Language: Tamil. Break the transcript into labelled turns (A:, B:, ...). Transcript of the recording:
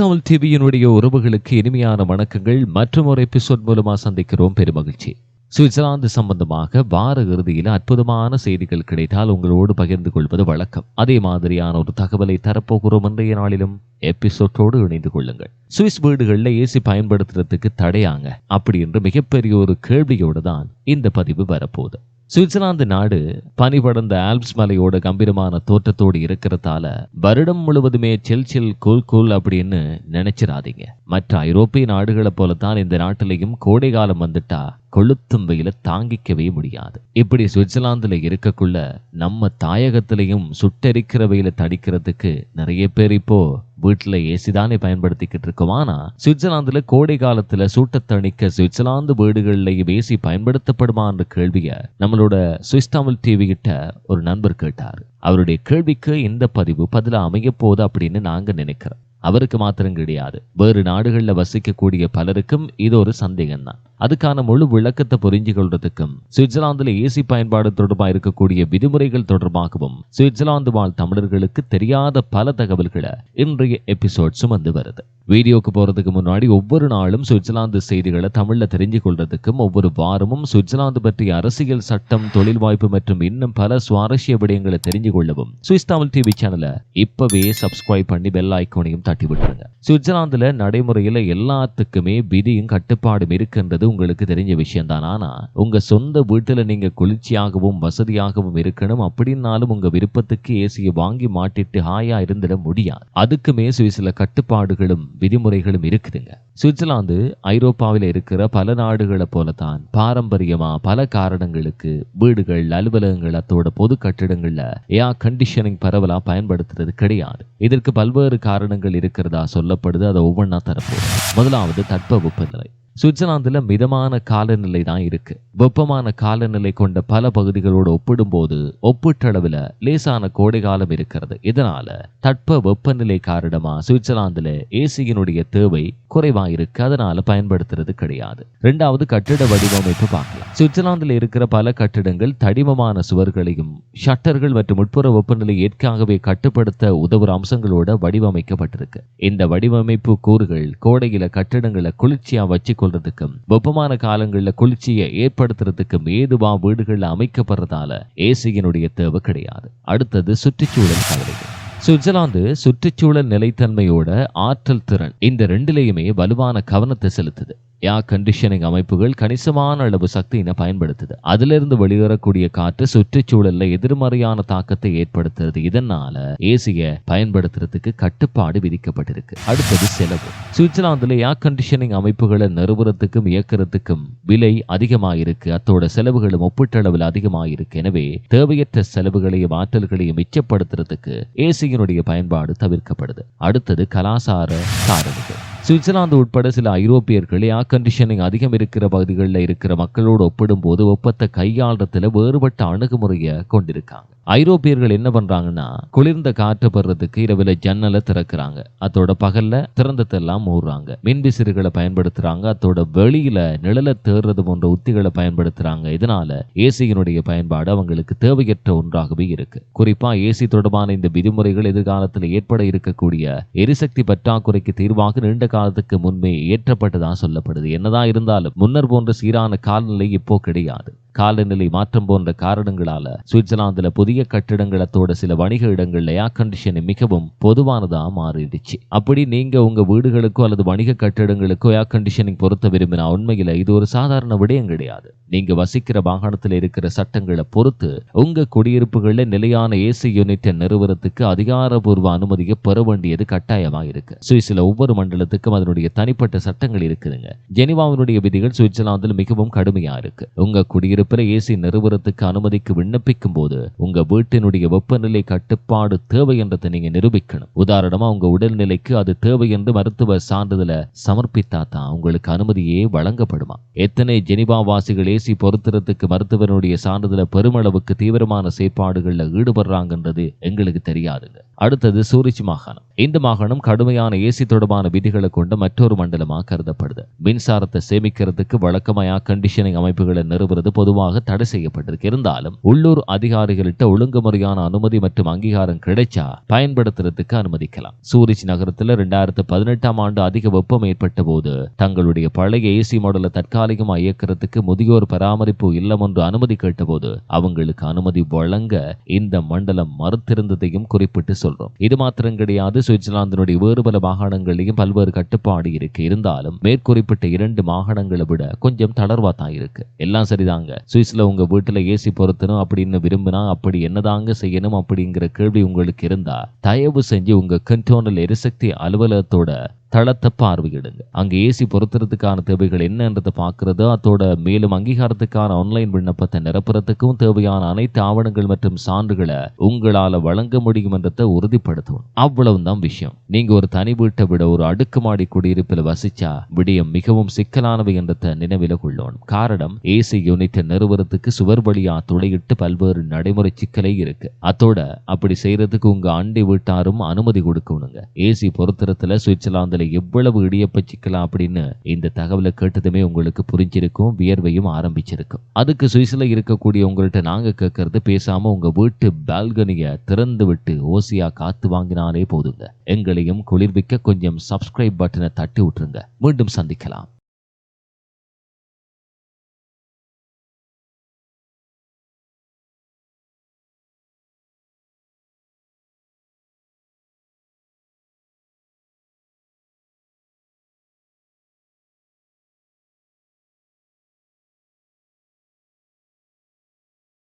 A: தமிழ் டிவியினுடைய உறவுகளுக்கு இனிமையான வணக்கங்கள். மற்றும் ஒரு எபிசோட் மூலமா சந்திக்கிறோம். பெருமகிழ்ச்சி. சுவிட்சர்லாந்து சம்பந்தமாக வார இறுதியில் அற்புதமான செய்திகள் கிடைத்தால் உங்களோடு பகிர்ந்து கொள்வது வழக்கம். அதே மாதிரியான ஒரு தகவலை தரப்போகிறோம் இன்றைய நாளிலும். எபிசோட்டோடு இணைந்து கொள்ளுங்கள். சுவிஸ் வீடுகளில் ஏசி பயன்படுத்துறதுக்கு தடையாங்க. அப்படி என்று மிகப்பெரிய ஒரு கேள்வியோடு தான் இந்த பதிவு வரப்போகுது. சுவிட்சர்லாந்து நாடு பனிபடர்ந்த ஆல்ப்ஸ் மலையோட கம்பீரமான தோற்றத்தோடு இருக்கிறதால வருடம் முழுவதுமே செல் செல் கூல் கூல் அப்படின்னு நினைச்சிடாதீங்க மற்ற ஐரோப்பிய நாடுகளை போலத்தான் இந்த நாட்டிலையும் கோடை காலம் வந்துட்டா கொளுத்தும் வெயில தாங்கிக்கவே முடியாது. இப்படி சுவிட்சர்லாந்துல இருக்கக்குள்ள நம்ம தாயகத்திலையும் சுட்டெரிக்கிற வெயில தடிக்கிறதுக்கு நிறைய பேர் இப்போ வீட்டில் ஏசி தானே பயன்படுத்திக்கிட்டு இருக்கோம். ஆனா சுவிட்சர்லாந்துல கோடை காலத்துல சூட்டத்தணிக்க சுவிட்சர்லாந்து வீடுகளிலேயும் ஏசி பயன்படுத்தப்படுமான்ற கேள்விய நம்மளோட சுவிஸ் தமிழ் டிவி கிட்ட ஒரு நண்பர் கேட்டார். அவருடைய கேள்விக்கு இந்த பதிவு பதிலாக அமைய போகுது அப்படின்னு நாங்க நினைக்கிறோம். அவருக்கு மாத்திரம் கிடையாது. வேறு நாடுகளில் வசிக்கக்கூடிய பலருக்கும் இது ஒரு சந்தேகம் தான் அதுக்கான முழு விளக்கத்தை புரிஞ்சு கொள்றதுக்கும் சுவிட்சர்லாந்துல ஏசி பயன்பாடு தொடர்பாக இருக்கக்கூடிய விதிமுறைகள் தொடர்பாகவும் சுவிட்சர்லாந்து வாழ் தமிழர்களுக்கு தெரியாத பல தகவல்களை இன்றைய எபிசோட் சுமந்து வருது. வீடியோக்கு போகிறதுக்கு முன்னாடி ஒவ்வொரு நாளும் சுவிட்சர்லாந்து செய்திகளை தமிழில் தெரிஞ்சு கொள்றதுக்கும் ஒவ்வொரு வாரமும் சுவிட்சர்லாந்து பற்றிய அரசியல் சட்டம் தொழில் வாய்ப்பு மற்றும் இன்னும் பல சுவாரஸ்ய விடயங்களை தெரிஞ்சு கொள்ளவும் சுவிஸ் தமிழ் டிவி சேனலை இப்பவே சப்ஸ்கிரைப் பண்ணி பெல் ஐக்கோனையும் தட்டி விட்டுருங்க சுவிட்சர்லாந்துல நடைமுறையில் எல்லாத்துக்குமே விதியும் கட்டுப்பாடும் இருக்குன்றது உங்களுக்கு தெரிஞ்ச விஷயம் தான் ஆனா உங்கள் சொந்த வீட்டில் நீங்கள் குளிர்ச்சியாகவும் வசதியாகவும் இருக்கணும் அப்படின்னாலும் உங்கள் விருப்பத்துக்கு ஏசியை வாங்கி மாட்டிட்டு ஹாயாக இருந்திட முடியாது. அதுக்குமே சுவிஸில் கட்டுப்பாடுகளும் விதிமுறைகளும் இருக்குதுங்க. சுவிட்சர்லாந்து ஐரோப்பாவில் இருக்கிற பல நாடுகளை போலத்தான் பாரம்பரியமா பல காரணங்களுக்கு வீடுகள் அலுவலகங்கள் அத்தோட பொது கட்டிடங்கள்ல ஏர் கண்டிஷனிங் பரவலா பயன்படுத்துறது கிடையாது. இதற்கு பல்வேறு காரணங்கள் இருக்கிறதா சொல்லப்படுது. அதை ஒவ்வொன்றா தரப்போம் முதலாவது தட்ப வெப்பநிலை சுவிட்சர்லாந்தில் மிதமான காலநிலை தான் இருக்கு. வெப்பமான காலநிலை கொண்ட பல பகுதிகளோடு ஒப்பிடும்போது ஒப்பீட்டளவுல லேசான கோடை காலம் இருக்கிறது. இதனால தட்ப வெப்பநிலை காரணமா சுவிட்சர்லாந்துல ஏசியினுடைய தேவை குறைவா இருக்கு. அதனால பயன்படுத்துறது கிடையாது. ரெண்டாவது கட்டிட வடிவமைப்பு பார்க்கலாம் சுவிட்சர்லாந்தில் இருக்கிற பல கட்டிடங்கள் தடிமமான சுவர்களையும் ஷட்டர்கள் மற்றும் உட்புற வெப்பநிலை ஏற்காகவே கட்டுப்படுத்த உதவுற அம்சங்களோட வடிவமைக்கப்பட்டிருக்கு. இந்த வடிவமைப்பு கூறுகள் கோடையில கட்டிடங்களை குளிர்ச்சியா வச்சு கொள்றதுக்கும் வெப்பமான காலங்களில் குளிர்ச்சியை ஏற்படுத்துறதுக்கும் ஏதுவா வீடுகளில் அமைக்கப்படுறதால ஏசியினுடைய தேவை கிடையாது. அடுத்தது சுற்றுச்சூழல் கவலைகள். சுவிட்சர்லாந்து சுற்றுச்சூழல் நிலைத்தன்மையோட ஆற்றல் திறன் இந்த ரெண்டிலையுமே வலுவான கவனத்தை செலுத்துது. ஏர் கண்டிஷனிங் அமைப்புகள் கணிசமான அளவு சக்தியினை பயன்படுத்துது. அதிலிருந்து வெளிவரக்கூடிய காற்று சுற்றுச்சூழல்ல எதிர்மறையான தாக்கத்தை ஏற்படுத்துறது. இதனால ஏசிய பயன்படுத்துறதுக்கு கட்டுப்பாடு விதிக்கப்பட்டிருக்கு. அடுத்தது செலவு. சுவிட்சர்லாந்துல ஏர் கண்டிஷனிங் அமைப்புகளை நிறுவனத்துக்கும் இயக்கிறதுக்கும் விலை அதிகமாயிருக்கு. அத்தோட செலவுகளும் ஒப்பீட்டளவில் அதிகமாயிருக்கு. எனவே தேவையற்ற செலவுகளையும் ஆற்றல்களையும் மிச்சப்படுத்துறதுக்கு ஏசியினுடைய பயன்பாடு தவிர்க்கப்படுது. அடுத்தது கலாசார காரணிகள். சுவிட்சர்லாந்து உட்பட சில ஐரோப்பியர்கள் ஏர் கண்டிஷனிங் அதிகம் இருக்கிற பகுதிகளில் இருக்கிற மக்களோடு ஒப்பிடும்போது ஒப்பத்தை கையாளுறதுல வேறுபட்ட அணுகுமுறையை கொண்டிருக்காங்க. ஐரோப்பியர்கள் என்ன பண்றாங்கன்னா குளிர்ந்த காற்று படுறதுக்கு இரவில் ஜன்னலை திறக்கிறாங்க. அதோட பகல்ல திறந்ததெல்லாம் மூடுறாங்க. மின்விசிறுகளை பயன்படுத்துறாங்க. அதோட வெளியில நிழலை தேர்றது போன்ற உத்திகளை பயன்படுத்துறாங்க. இதனால ஏசியினுடைய பயன்பாடு அவங்களுக்கு தேவையற்ற ஒன்றாகவே இருக்கு. குறிப்பா ஏசி தொடர்பான இந்த விதிமுறைகள் எதிர்காலத்தில் ஏற்பட இருக்கக்கூடிய எரிசக்தி பற்றாக்குறைக்கு தீர்வாக நீண்ட காலத்துக்கு முன்பே ஏற்றப்பட்டதா சொல்லப்படுது. என்னதான் இருந்தாலும் முன்னர் போன்ற சீரான காலநிலை இப்போ கிடையாது. காலநிலை மாற்றம் போன்ற காரணங்களால சுவிட்சர்லாந்துல புதிய கட்டிடங்களத்தோட சில வணிக இடங்கள்ல ஏர் கண்டிஷன் மிகவும் பொதுவானதா மாறிடுச்சு. அப்படி நீங்க உங்க வீடுகளுக்கோ அல்லது வணிக கட்டிடங்களுக்கோ ஏர் கண்டிஷனிங் பொருத்த விரும்பினா உண்மையில இது ஒரு சாதாரண விடயம் கிடையாது. நீங்க வசிக்கிற வாகனத்தில் இருக்கிற சட்டங்களை பொறுத்து உங்க குடியிருப்புகள்ல நிலையான ஏசி யூனிட்டை நிறுவனத்துக்கு அதிகாரபூர்வ அனுமதியை பெற வேண்டியது கட்டாயமா இருக்கு. சுவிஸ்ல ஒவ்வொரு மண்டலத்துக்கும் அதனுடைய தனிப்பட்ட சட்டங்கள் இருக்குதுங்க. ஜெனிவாவினுடைய விதிகள் சுவிட்சர்லாந்தில் மிகவும் கடுமையா இருக்கு. உங்க குடியிருப்பு இருப்பிற ஏசி நிறுவனத்துக்கு அனுமதிக்கு விண்ணப்பிக்கும் போது உங்க வீட்டினுடைய வெப்பநிலை கட்டுப்பாடு தேவை என்றதை நீங்க நிரூபிக்கணும். உதாரணமா உங்க உடல்நிலைக்கு அது தேவை என்று மருத்துவ சான்றிதழை சமர்ப்பித்தா தான் உங்களுக்கு அனுமதியே வழங்கப்படுமா? எத்தனை ஜெனிவா வாசிகள் ஏசி பொருத்துறதுக்கு மருத்துவனுடைய சான்றிதழ பெருமளவுக்கு தீவிரமான செயற்பாடுகள்ல ஈடுபடுறாங்கன்றது எங்களுக்கு தெரியாதுங்க. அடுத்தது சூரிச் மாகாணம். இந்த மாகாணம் கடுமையான ஏசி தொடர்பான விதிகளை கொண்ட மற்றொரு மண்டலமாக கருதப்படுது. மின்சாரத்தை சேமிக்கிறதுக்கு வழக்கமாக கண்டிஷனிங் அமைப்புகளை நிறுவுறது பொது பொதுவாக தடை செய்யப்பட்டிருக்கு. இருந்தாலும் உள்ளூர் அதிகாரிகள்கிட்ட ஒழுங்குமுறையான அனுமதி மற்றும் அங்கீகாரம் கிடைச்சா பயன்படுத்துறதுக்கு அனுமதிக்கலாம். சூரிச் நகரத்துல ரெண்டாயிரத்து பதினெட்டாம் ஆண்டு அதிக வெப்பம் ஏற்பட்ட போது தங்களுடைய பழைய ஏசி மாடலை தற்காலிகமா இயக்கிறதுக்கு முதியோர் பராமரிப்பு இல்லம் ஒன்று அனுமதி கேட்டபோது அவங்களுக்கு அனுமதி வழங்க இந்த மண்டலம் மறுத்திருந்ததையும் குறிப்பிட்டு சொல்றோம். இது மாத்திரம் கிடையாது. சுவிட்சர்லாந்தினுடைய வேறு பல மாகாணங்களிலும் பல்வேறு கட்டுப்பாடு இருக்கு. இருந்தாலும் மேற்குறிப்பிட்ட இரண்டு மாகாணங்களை விட கொஞ்சம் தளர்வா தான் இருக்கு. எல்லாம் சரிதாங்க. சுவிஸில் உங்கள் வீட்டில் ஏசி பொருத்தணும் அப்படின்னு விரும்பினா அப்படி என்னதாங்க செய்யணும் அப்படிங்கிற கேள்வி உங்களுக்கு இருந்தால் தயவு செஞ்சு உங்கள் கண்டோனல் எரிசக்தி அலுவலகத்தோட தளத்தை பார்வையிடுங்க. அங்க ஏசி பொருத்துறதுக்கான தேவைகள் என்னன்றதை பார்க்கறது. அதோட மேலும் அங்கீகாரத்துக்கான ஆன்லைன் விண்ணப்பத்தை நிரப்புறதுக்கும் தேவையான அனைத்து ஆவணங்கள் மற்றும் சான்றுகளை உங்களால வழங்க முடியும் என்றதை உறுதிப்படுத்தணும். அவ்வளவுதான் விஷயம். நீங்க ஒரு தனி வீட்டை விட ஒரு அடுக்குமாடி குடியிருப்பில் வசிச்சா விடயம் மிகவும் சிக்கலானவை என்றதை நினைவில கொள்ளணும். காரணம் ஏசி யூனிட்டை நிறுவனத்துக்கு சுவர் வழியா துளையிட்டு பல்வேறு நடைமுறை சிக்கலை இருக்கு. அதோட அப்படி செய்யறதுக்கு உங்க அண்டை வீட்டாரும் அனுமதி கொடுக்கணுங்க. ஏசி பொருத்தரத்துல சுவிட்சர்லாந்துல எவ்வளவு இடியப்ப சிக்கலாம் அப்படின்னு இந்த தகவலை கேட்டதுமே உங்களுக்கு புரிஞ்சிருக்கும் வியர்வையும் ஆரம்பிச்சிருக்கும். அதுக்கு சுவிஸ்ல இருக்கக்கூடிய உங்கள்கிட்ட நாங்க கேட்கறது பேசாம உங்க வீட்டு பால்கனியை திறந்து விட்டு ஓசியா காத்து வாங்கினாலே போதுங்க. எங்களையும் குளிர்விக்க கொஞ்சம் சப்ஸ்கிரைப் பட்டனை தட்டி விட்டுருங்க. மீண்டும் சந்திக்கலாம்.